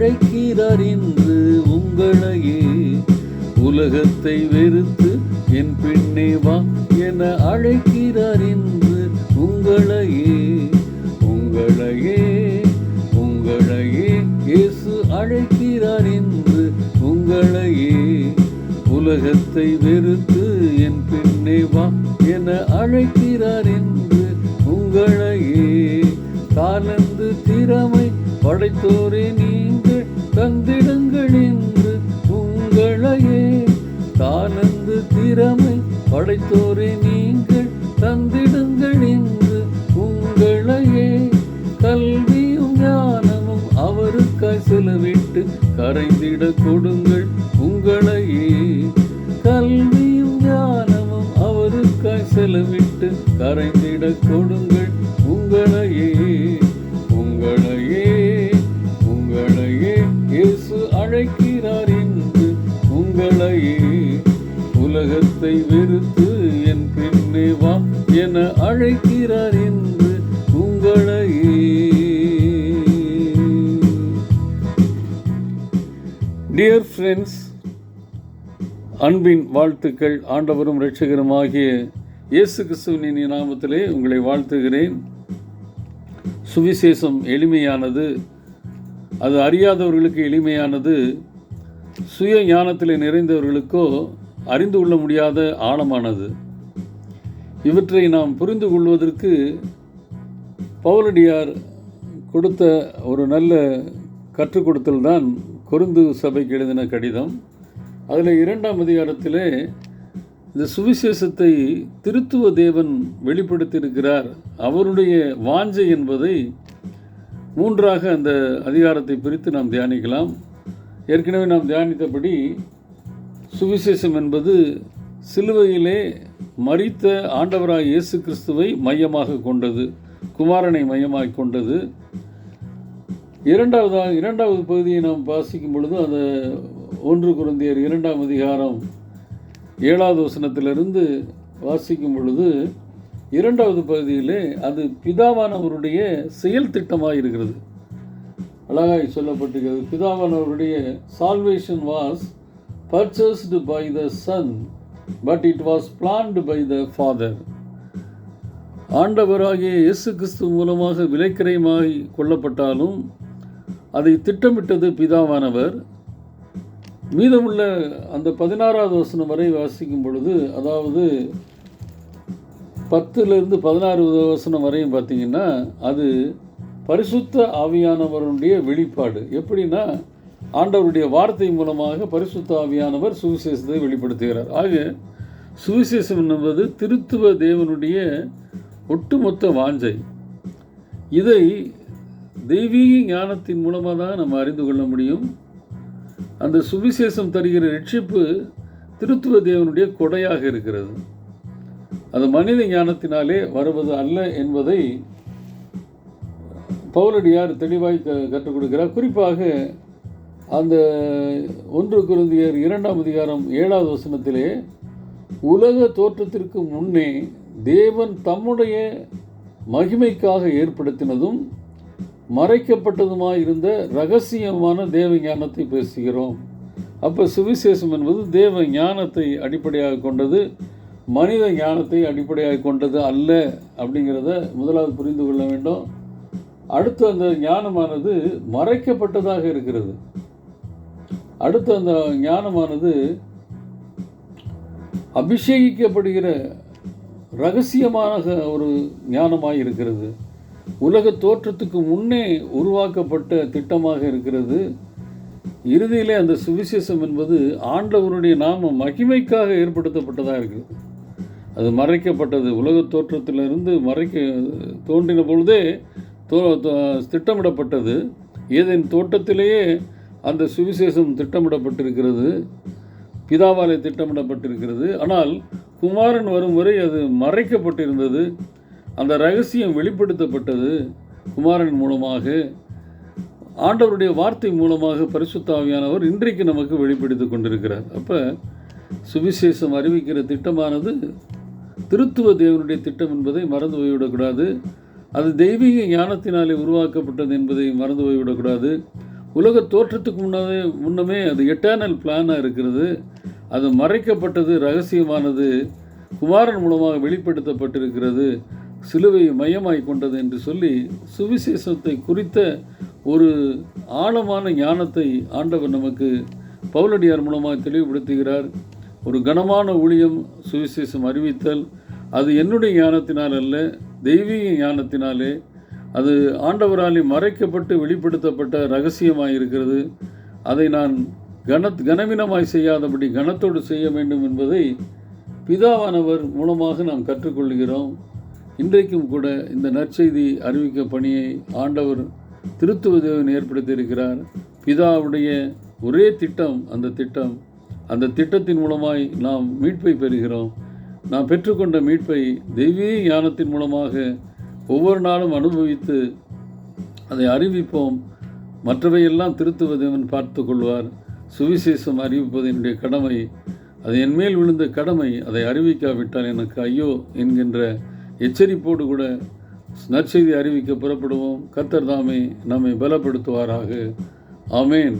இன்று உங்களையே. உலகத்தை வெறுத்து என் பின்னே வா என அழைக்கிறார் என்று உங்களையே. உங்களையே உங்களையே இயேசு அழைக்கிறார் என்று உங்களையே. உலகத்தை வெறுத்து என் பின்னே வா என அழைக்கிறார் என்று உங்களையே. காலந்து திறமை படைத்தோரே தாளந்து திறமை படைத்தோரே நீங்கள் தந்திடுங்கள் என்று உங்களையே. கல்வியும் ஞானமும் அவருக்காய் செலவிட்டு கரைந்திட கொடுங்கள் உங்களையே. கல்வியும் ஞானமும் அவருக்காய் செலவிட்டு கரைந்திட கொடுங்கள் உங்களையே. உங்களையே உங்களையே இயேசு அழைக்கிறார். உலகத்தை வெறுத்து என் பின்னே வா என அழைக்கிறார் என்று உங்களையே. டியர் ஃப்ரெண்ட்ஸ் அன்பின் வாழ்த்துக்கள். ஆண்டவரும் இரட்சகருமாகிய இயேசு கிறிஸ்துவின் நாமத்திலே உங்களை வாழ்த்துகிறேன். சுவிசேஷம் எளிமையானது. அது அறியாதவர்களுக்கு எளிமையானது. சுய ஞானத்தில் நிறைந்தவர்களுக்கோ அறிந்து கொள்ள முடியாத ஆழமானது. இவற்றை நாம் புரிந்து கொள்வதற்கு பவுலடியார் கொடுத்த ஒரு நல்ல கற்றுக் கொடுத்தல் தான் கொருந்து சபைக்கு எழுதின கடிதம். அதில் இரண்டாம் அதிகாரத்திலே இந்த சுவிசேஷத்தை திருத்துவ தேவன் வெளிப்படுத்தியிருக்கிறார். அவருடைய வாஞ்சை என்பதை மூன்றாக அந்த அதிகாரத்தை பிரித்து நாம் தியானிக்கலாம். ஏற்கனவே நாம் தியானித்தபடி சுவிசேஷம் என்பது சிலுவையிலே மறித்த ஆண்டவராய் இயேசு கிறிஸ்துவை மையமாக கொண்டது குமாரனை மையமாக கொண்டது. இரண்டாவதாக இரண்டாவது பகுதியை நாம் வாசிக்கும் பொழுது அந்த ஒன்று குருந்தியர் இரண்டாம் அதிகாரம் ஏழாவது வசனத்திலிருந்து வாசிக்கும் பொழுது இரண்டாவது பகுதியிலே அது பிதாவானவருடைய செயல் திட்டமாக இருக்கிறது. அழகாய் சொல்லப்பட்டிருக்கிறது. பிதாவானவருடைய salvation was purchased by the son but it was planned by the father ஆண்டவராகிய இயேசு கிறிஸ்து மூலமாக விலைக்கிரயமாகி கொல்லப்பட்டாலும் அதை திட்டமிட்டது பிதாவானவர். மீதமுள்ள அந்த பதினாறாவது வசனம் வரை வாசிக்கும் பொழுது அதாவது பத்துலேருந்து பதினாறு வசனம் வரையும் பார்த்தீங்கன்னா அது பரிசுத்த ஆவியானவருடைய வெளிப்பாடு. எப்படின்னா ஆண்டவருடைய வார்த்தை மூலமாக பரிசுத்தாவியானவர் சுவிசேஷத்தை வெளிப்படுத்துகிறார். ஆக சுவிசேஷம் என்பது திருத்துவ தேவனுடைய ஒட்டுமொத்த வாஞ்சை. இதை தெய்வீக ஞானத்தின் மூலமாக தான் நம்ம அறிந்து கொள்ள முடியும். அந்த சுவிசேஷம் தருகிற ரட்சிப்பு திருத்துவ தேவனுடைய கொடையாக இருக்கிறது. அது மனித ஞானத்தினாலே வருவது அல்ல என்பதை பவுலடியார் தெளிவாய் க கற்றுக் கொடுக்கிறார். குறிப்பாக அந்த ஒன்று குருந்தியர் இரண்டாம் அதிகாரம் ஏழாவது வசனத்திலே உலக தோற்றத்திற்கு முன்னே தேவன் தம்முடைய மகிமைக்காக ஏற்படுத்தினதும் மறைக்கப்பட்டதுமாக இருந்த ரகசியமான தேவ ஞானத்தை பேசுகிறோம். அப்போ சுவிசேஷம் என்பது தேவ ஞானத்தை அடிப்படையாக கொண்டது மனித ஞானத்தை அடிப்படையாக கொண்டது அல்ல அப்படிங்கிறத முதலாவது புரிந்து கொள்ள வேண்டும். அடுத்து அந்த ஞானமானது மறைக்கப்பட்டதாக இருக்கிறது. அடுத்து அந்த ஞானமானது அபிஷேகிக்கப்படுகிற ரகசியமான ஒரு ஞானமாக இருக்கிறது. உலக தோற்றத்துக்கு முன்னே உருவாக்கப்பட்ட திட்டமாக இருக்கிறது. இறுதியிலே அந்த சுவிசேஷம் என்பது ஆண்டவருடைய நாம மகிமைக்காக ஏற்படுத்தப்பட்டதாக இருக்குது. அது மறைக்கப்பட்டது. உலக தோற்றத்திலிருந்து மறைக்க தோன்றின பொழுதே தோ தோ- திட்டமிடப்பட்டது. ஏதேன் தோட்டத்திலேயே அந்த சுவிசேஷம் திட்டமிடப்பட்டிருக்கிறது. பிதாவாலே திட்டமிடப்பட்டிருக்கிறது. ஆனால் குமாரன் வரும் வரை அது மறைக்கப்பட்டிருந்தது. அந்த ரகசியம் வெளிப்படுத்தப்பட்டது குமாரன் மூலமாக. ஆண்டவருடைய வார்த்தை மூலமாக பரிசுத்தாவியானவர் இன்றைக்கு நமக்கு வெளிப்படுத்தி கொண்டிருக்கிறார். அப்போ சுவிசேஷம் அறிவிக்கிற திட்டமானது திருத்துவ தேவனுடைய திட்டம் என்பதை மறந்து போய்விடக்கூடாது. அது தெய்வீக ஞானத்தினாலே உருவாக்கப்பட்டது என்பதை மறந்து போய்விடக்கூடாது. உலக தோற்றத்துக்கு முன்னமே முன்னமே அது எட்டர்னல் பிளானாக இருக்கிறது. அது மறைக்கப்பட்டது ரகசியமானது குமாரன் மூலமாக வெளிப்படுத்தப்பட்டிருக்கிறது சிலுவையை மையமாய் கொண்டது என்று சொல்லி சுவிசேஷத்தை குறித்த ஒரு ஆழமான ஞானத்தை ஆண்டவர் நமக்கு பவுலடியார் மூலமாக தெளிவுபடுத்துகிறார். ஒரு கனமான ஊழியம் சுவிசேஷம் அறிவித்தல். அது என்னுடைய ஞானத்தினால் அல்ல தெய்வீக ஞானத்தினாலே அது ஆண்டவராலே மறைக்கப்பட்டு வெளிப்படுத்தப்பட்ட ரகசியமாக இருக்கிறது அதை நான் கன கனவீனமாய் செய்யாதபடி கனத்தோடு செய்ய வேண்டும் என்பதை பிதாவானவர் மூலமாக நாம் கற்றுக்கொள்கிறோம். இன்றைக்கும் கூட இந்த நற்செய்தி அறிவிக்க பணியை ஆண்டவர் திருத்துவ தேவன் ஏற்படுத்தியிருக்கிறார். பிதாவுடைய ஒரே திட்டம் அந்த திட்டம். அந்த திட்டத்தின் மூலமாய் நாம் மீட்பை பெறுகிறோம். நாம் பெற்றுக்கொண்ட மீட்பை தெய்வீக ஞானத்தின் மூலமாக ஒவ்வொரு நாளும் அனுபவித்து அதை அறிவிப்போம். மற்றவையெல்லாம் திருத்துவதேவன் பார்த்து கொள்வார். சுவிசேஷம் அறிவிப்பது என்னுடைய கடமை. அது என்மேல் விழுந்த கடமை. அதை அறிவிக்காவிட்டால் எனக்கு ஐயோ என்கின்ற எச்சரிப்போடு கூட நற்செய்தி அறிவிக்க புறப்படுவோம். கத்தர் தாமே நம்மை பலப்படுத்துவாராக. ஆமேன்.